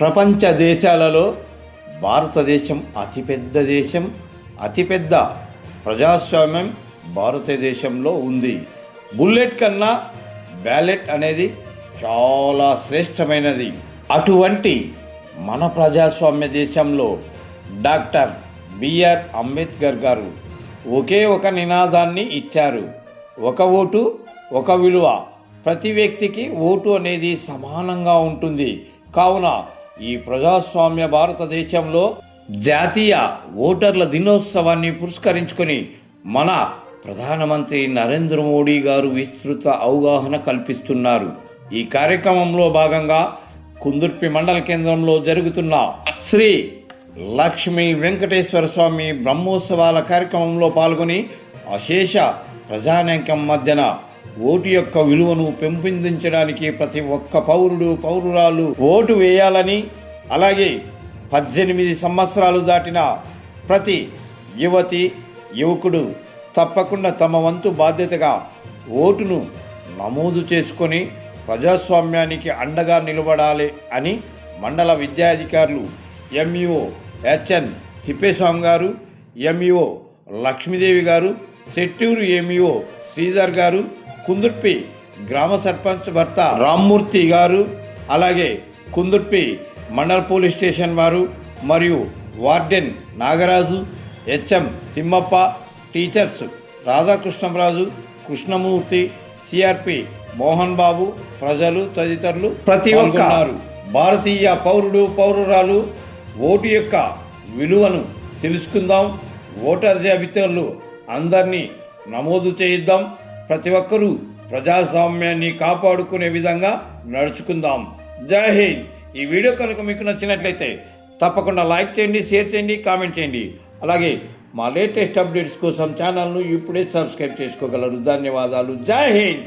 ప్రపంచ దేశాలలో భారతదేశం అతిపెద్ద దేశం అతిపెద్ద ప్రజాస్వామ్యం భారతదేశంలో ఉంది. బుల్లెట్ కన్నా బ్యాలెట్ అనేది చాలా శ్రేష్టమైనది. అటువంటి మన ప్రజాస్వామ్య దేశంలో డాక్టర్ బిఆర్ అంబేద్కర్ గారు ఒకే ఒక నినాదాన్ని ఇచ్చారు. ఒక ఓటు ఒక విలువ. ప్రతి వ్యక్తికి ఓటు అనేది సమానంగా ఉంటుంది. కావున ఈ ప్రజాస్వామ్య భారతదేశంలో జాతీయ ఓటర్ల దినోత్సవాన్ని పురస్కరించుకొని మన ప్రధానమంత్రి నరేంద్ర మోడీ గారు విస్తృత అవగాహన కల్పిస్తున్నారు. ఈ కార్యక్రమంలో భాగంగా కుందుర్పి మండల కేంద్రంలో జరుగుతున్న శ్రీ లక్ష్మీ వెంకటేశ్వర స్వామి బ్రహ్మోత్సవాల కార్యక్రమంలో పాల్గొని అశేష ప్రజానేకం మధ్యన ఓటు యొక్క విలువను పెంపొందించడానికి ప్రతి ఒక్క పౌరుడు పౌరురాలు ఓటు వేయాలని అలాగే పద్దెనిమిది సంవత్సరాలు దాటిన ప్రతి యువతి యువకుడు తప్పకుండా తమ వంతు బాధ్యతగా ఓటును నమోదు చేసుకొని ప్రజాస్వామ్యానికి అండగా నిలబడాలి అని మండల విద్యాధికారులు ఎంఈఓ హెచ్ఎన్ తిప్పేస్వామి గారు ఎంఈఓ లక్ష్మీదేవి గారు సెట్టూరు ఎంఈఓ శ్రీధర్ గారు కుందుర్పి గ్రామ సర్పంచ్ భర్త రామ్మూర్తి గారు అలాగే కుందుర్పి మండల పోలీస్ స్టేషన్ వారు మరియు warden Nagaraju HM Thimmappa teachers Radhakrishnaraju Krishnamurthy CRP Mohan Babu ప్రజలు తదితరులు ప్రతి ఒక్కరు భారతీయ పౌరుడు పౌరురాలు ఓటు యొక్క విలువను తెలుసుకుందాం. ఓటర్ జాబితాలు అందరినీ నమోదు చేయిద్దాం. ప్రతి ఒక్కరూ ప్రజాస్వామ్యాన్ని కాపాడుకునే విధంగా నడుచుకుందాం. జై హింద్. ఈ వీడియో కనుక మీకు నచ్చినట్లయితే తప్పకుండా లైక్ చేయండి షేర్ చేయండి కామెంట్ చేయండి. అలాగే మా లేటెస్ట్ అప్డేట్స్ కోసం ఛానల్ను ఇప్పుడే సబ్స్క్రైబ్ చేసుకోగలరు. ధన్యవాదాలు. జై హింద్.